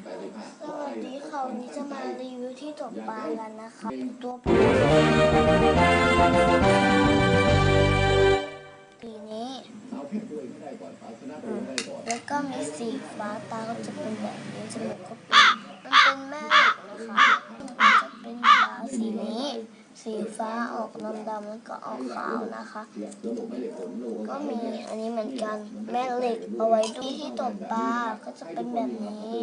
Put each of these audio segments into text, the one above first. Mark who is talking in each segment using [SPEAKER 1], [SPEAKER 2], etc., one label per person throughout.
[SPEAKER 1] สวัสดีค่ะวันนี้จะมารีวิวที่ตกปลากันนะคะตัวปลาสีนี้
[SPEAKER 2] แล้
[SPEAKER 1] วก็มีสีฟ้าตาก็จะเป็นแบบนี้จมูกก็เป็นมันเป็นแม่เล็กนะคะจะเป็นปลาสีนี้ สีฟ้าออกดำๆแล้วก็ออกขาวนะคะ ก็มีอันนี้เหมือนกันแม่เหล็กเอาไว้ดูที่ตกปลาก็จะเป็นแบบนี้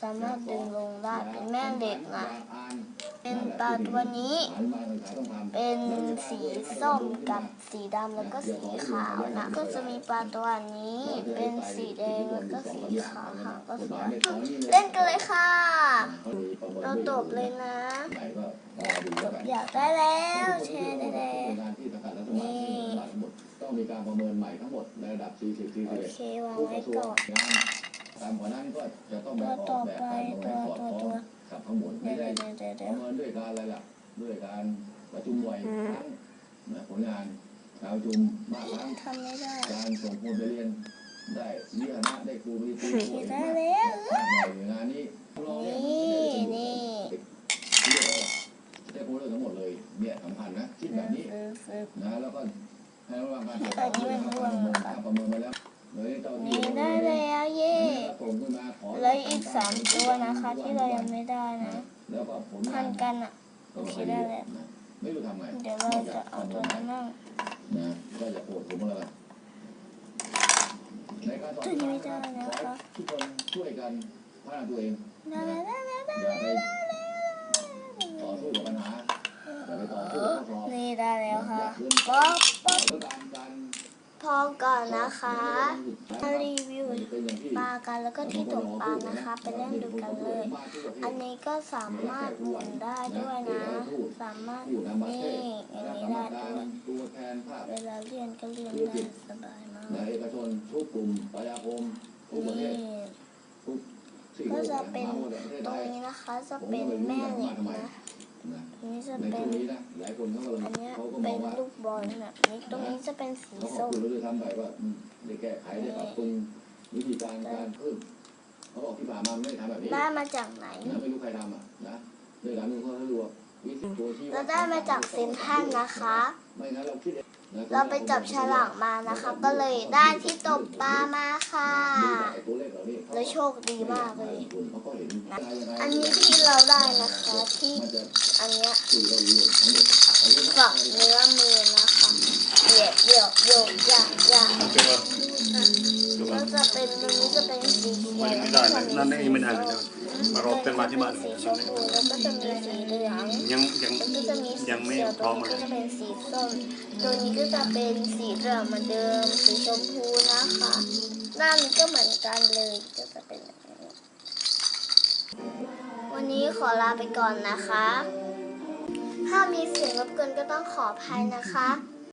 [SPEAKER 1] สามารถดึงลงได้เป็นแม่เหล็กนะ
[SPEAKER 2] อ่าน
[SPEAKER 1] เป็นปลาตัวนี้
[SPEAKER 2] อ่านมาขายต้องทำ
[SPEAKER 1] เป็นสีส้มกับสีดำแล้วก็สีขาวนะ ก็จะมีปลาตัวนี้ เป็นสีแดงแล้วก็สีขาวหางก็สวยเล่นกันเลยค่ะ เราตบเลยนะ
[SPEAKER 2] ไหนก็รอดูแล้วกัน
[SPEAKER 1] อยากได้แล้วแชร์ได้แล้ว
[SPEAKER 2] งานที่สังกัดรัฐบาลทั้งหมดต้องมีการประเมินใหม่ทั้งหมดในระดับ40
[SPEAKER 1] โอ
[SPEAKER 2] 41
[SPEAKER 1] เควางไว้ก่อน
[SPEAKER 2] ตามหัวหน้านี่ก็จะต้องแบบออกแบบการประเมินสอดคล้องกับทั้งหมด
[SPEAKER 1] เดี๋
[SPEAKER 2] ไม่
[SPEAKER 1] ยว
[SPEAKER 2] ได้
[SPEAKER 1] เดี๋ยวเดี๋ยว
[SPEAKER 2] ป
[SPEAKER 1] เดี๋ยว
[SPEAKER 2] ระเมินด้วยการอะไรล่ะด้วยการประชุมบ่อยครั้งนะผลงานการประชุมมากครั้ง
[SPEAKER 1] ทำไม่ได้
[SPEAKER 2] การส่งคนไปเรียนได้วิทยานะได้ครูมีครู
[SPEAKER 1] เขียนได้แล้ว
[SPEAKER 2] หน่วยงานนี้เราเนี่ย
[SPEAKER 1] นี่นี่
[SPEAKER 2] เรื่องได้ครูเรื่องทั้งหมดเลยเนี่ยสำคัญนะคิดแบบนี้
[SPEAKER 1] ฝึกฝึก
[SPEAKER 2] นะแล้วก็ให้ระวังการ
[SPEAKER 1] อันนี้มันร่วงนะครับ
[SPEAKER 2] ประเมินมาแล้วเลยเจ้าที่
[SPEAKER 1] นี่ได้แล้วเย่
[SPEAKER 2] ส่งขึ้นมาข อ
[SPEAKER 1] เหลยอีกสามตัวนะคะ ที่เรายังไม่ได้นะ
[SPEAKER 2] แล้วก็ผล
[SPEAKER 1] พั
[SPEAKER 2] งาน
[SPEAKER 1] นกันอะ
[SPEAKER 2] ก็ไม่ได้แล้วไม่รู้ทำไง
[SPEAKER 1] เดี๋ยวเราจะเอาตัวนั้นนั่ง
[SPEAKER 2] นะก็จะปวดผมแล้วกันในการสอน
[SPEAKER 1] ตัวนี้ไม่ได้นะคะ
[SPEAKER 2] ทุกคนช่วยกันพัฒนาตัวเอง
[SPEAKER 1] ได้แล้วได้แล้วได้
[SPEAKER 2] อย่า
[SPEAKER 1] แล้ว
[SPEAKER 2] ไปต่อสู้กับปัญหาอย่าไปต่อสู้กับข้อสอบ
[SPEAKER 1] นี่ได้แล้วค่ะ
[SPEAKER 2] อย่าขึ้น
[SPEAKER 1] ป๊อปป๊อป
[SPEAKER 2] แล้วการการ
[SPEAKER 1] พ อก่อนนะคะมารีวิว
[SPEAKER 2] เป็นอย่างที่
[SPEAKER 1] ปลากันแล้วก็ที่ตกปลานะคะ ไปเล่นดูกันเลย อันนี้ก็สามารถหมุนได้ด้วยนะ สามารถ
[SPEAKER 2] ผู้นำประ
[SPEAKER 1] นี่
[SPEAKER 2] เทศ
[SPEAKER 1] อย่าง
[SPEAKER 2] ค
[SPEAKER 1] นี้
[SPEAKER 2] ณะกรรม
[SPEAKER 1] ได้
[SPEAKER 2] การ
[SPEAKER 1] ด้วย
[SPEAKER 2] ตัวแทนภาค
[SPEAKER 1] เวลาเรียนก็เรียนได้สบายมาก
[SPEAKER 2] ในเอกชนทุกกลุ่มประชาคมทุกประเท
[SPEAKER 1] นี่
[SPEAKER 2] ศทุกสิ่ง
[SPEAKER 1] ก็จะเป็น
[SPEAKER 2] มาหมดในประเทศ
[SPEAKER 1] ตร
[SPEAKER 2] ไท
[SPEAKER 1] ง
[SPEAKER 2] ย
[SPEAKER 1] นี้นะคะจะเป็นแม่เหล็กนะ
[SPEAKER 2] นะ
[SPEAKER 1] อันนี้จะ
[SPEAKER 2] ใน
[SPEAKER 1] เป็
[SPEAKER 2] ช่วนงนี้นะหลายคนเขาก็
[SPEAKER 1] อันเนี้ย
[SPEAKER 2] เขาก็ม
[SPEAKER 1] เป็
[SPEAKER 2] อนงว่า
[SPEAKER 1] ลูกบอลแบบนี้ตรงนี้จะเป็นสี
[SPEAKER 2] เขาขอบ
[SPEAKER 1] ส้ม
[SPEAKER 2] คุณเราด้วยซ้ำไปว่าอืมได้แก้ไขได้ปรับปรุงวิธีการการเพิ่มเขาบอกที่ผ่านมาไม่ได้ทำแบบนี้
[SPEAKER 1] ได้มาจากไหน
[SPEAKER 2] นะไม่รู้ใครทำอะนะด้วยการมือเขาสะดวกวิธีตัวที่
[SPEAKER 1] เราได้มาจากเซนทรันนะคะ
[SPEAKER 2] ไม่งั้นเราคิดเองนะ
[SPEAKER 1] เราไปจับฉลากมานะคะ ก็เลยได้ที่ตกปลามาค่ะ
[SPEAKER 2] เลขเหล่านี้
[SPEAKER 1] แล้วโชคดีมากเลย
[SPEAKER 2] นได้ยังไง
[SPEAKER 1] อันนี้ที่เราได้นะคะที่อันเนี้ย
[SPEAKER 2] ฝั่ง
[SPEAKER 1] ฝักเนื้อมือนะคะเดี๋ยวเดี๋ยวโยกอย่าอย่า
[SPEAKER 3] เป็นว่าดู
[SPEAKER 1] ก็จะเป็นตรงนี้จะเป็นสีเขียว
[SPEAKER 3] ไม่ได้นั่นเองไม่ได้มารอบกันมาที่บ้าน
[SPEAKER 1] สีชมพูแล้วก็จะมีสีเหลือง
[SPEAKER 3] ยังยัง
[SPEAKER 1] แล้วก็จะมีสี
[SPEAKER 3] ยังไม่
[SPEAKER 1] เขียว
[SPEAKER 3] พ
[SPEAKER 1] ต
[SPEAKER 3] ร้
[SPEAKER 1] ร
[SPEAKER 3] องม
[SPEAKER 1] นี้
[SPEAKER 3] เล
[SPEAKER 1] ก็
[SPEAKER 3] ย
[SPEAKER 1] จะเป็นสีส้ม ตัวนี้ก็จะเป็นสีเหลืองเหมือนเดิม สีชมพูนะคะด้านนี้ก็เหมือนกันเลยก็จะเป็นแบบนี้วันนี้ขอลาไปก่อนนะคะ ถ้ามีเสียงรบกวนก็ต้องขออภัยนะคะ